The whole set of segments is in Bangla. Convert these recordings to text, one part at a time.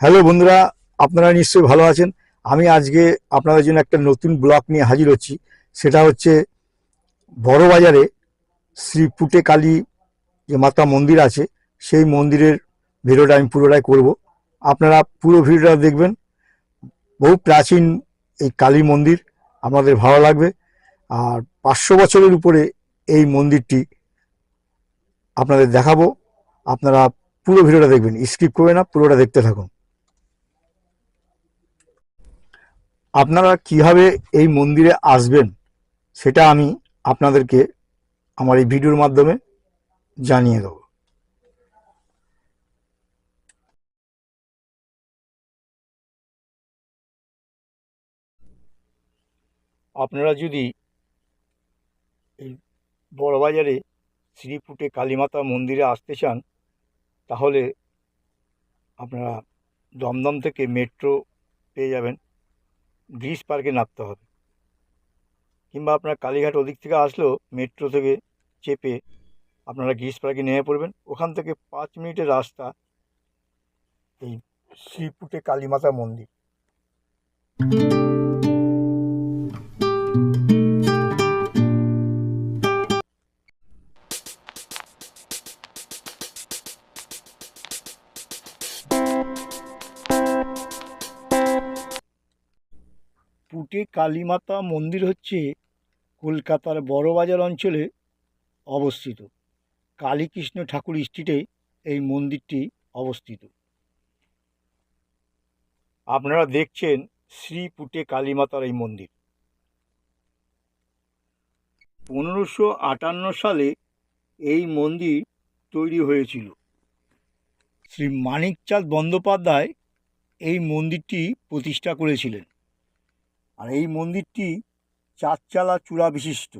হ্যালো বন্ধুরা, আপনারা নিশ্চয়ই ভালো আছেন। আমি আজকে আপনাদের জন্য একটা নতুন ব্লগ নিয়ে হাজির হচ্ছি। সেটা হচ্ছে বড় বাজারে শ্রী পুটে কালী যে মাতা মন্দির আছে, সেই মন্দিরের ভিডিওটা আমি পুরোটাই করব। আপনারা পুরো ভিডিওটা দেখবেন। বহু প্রাচীন এই কালী মন্দির আপনাদের ভালো লাগবে। আর পাঁচশো বছরের উপরে এই মন্দিরটি আপনাদের দেখাবো। আপনারা পুরো ভিডিওটা দেখবেন। স্কিপ করবে না, পুরোটা দেখতে থাকুন। আপনারা কীভাবে এই মন্দিরে আসবেন, সেটা আমি আপনাদেরকে আমার এই ভিডিওর মাধ্যমে জানিয়ে দেবো। আপনারা যদি এই বড়বাজারে শ্রীপুটে কালীমাতা মন্দিরে আসতে চান, তাহলে আপনারা দমদম থেকে মেট্রো পেয়ে যাবেন। ব্রিজ পার্কে নামতে হবে। কিংবা আপনার কালীঘাট ওদিক থেকে আসলেও মেট্রো থেকে চেপে আপনারা গ্রিস পার্কে নেমে পড়বেন। ওখান থেকে পাঁচ মিনিটের রাস্তা এই শ্রীপুটে কালীমাতা মন্দির। পুটে কালীমাতা মন্দির হচ্ছে কলকাতার বড়বাজার অঞ্চলে অবস্থিত। কালীকৃষ্ণ ঠাকুর স্ট্রিটে এই মন্দিরটি অবস্থিত। আপনারা দেখছেন শ্রী পুটে কালীমাতার এই মন্দির। পনেরোশো আটান্ন সালে এই মন্দির তৈরি হয়েছিল। শ্রী মানিকচাঁদ বন্দ্যোপাধ্যায় এই মন্দিরটি প্রতিষ্ঠা করেছিলেন। আর এই মন্দিরটি চারচালা চূড়া বিশিষ্ট।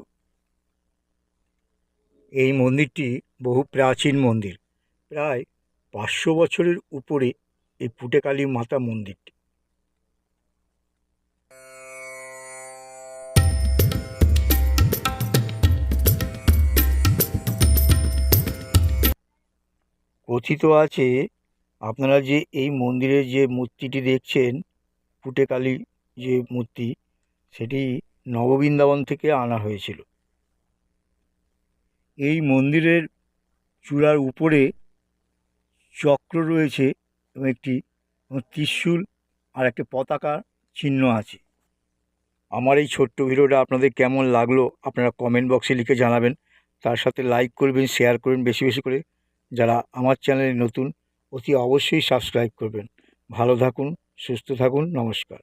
এই মন্দিরটি বহু প্রাচীন মন্দির। প্রায় পাঁচশো বছরের উপরে এই পুটেকালী মাতা মন্দিরটি। কথিত আছে, আপনারা যে এই মন্দিরের যে মূর্তিটি দেখছেন, পুটেকালী যে মূর্তি, সেটি নববৃন্দাবন থেকে আনা হয়েছিল। এই মন্দিরের চূড়ার উপরে চক্র রয়েছে এবং একটি ত্রিশূল আর একটি পতাকা চিহ্ন আছে। আমার এই ছোট্ট ভিডিওটা আপনাদের কেমন লাগল আপনারা কমেন্ট বক্সে লিখে জানাবেন। তার সাথে লাইক করবেন শেয়ার করবেন বেশি বেশি করে। যারা আমার চ্যানেলে নতুন, অতি অবশ্যই সাবস্ক্রাইব করবেন। ভালো থাকুন, সুস্থ থাকুন, নমস্কার।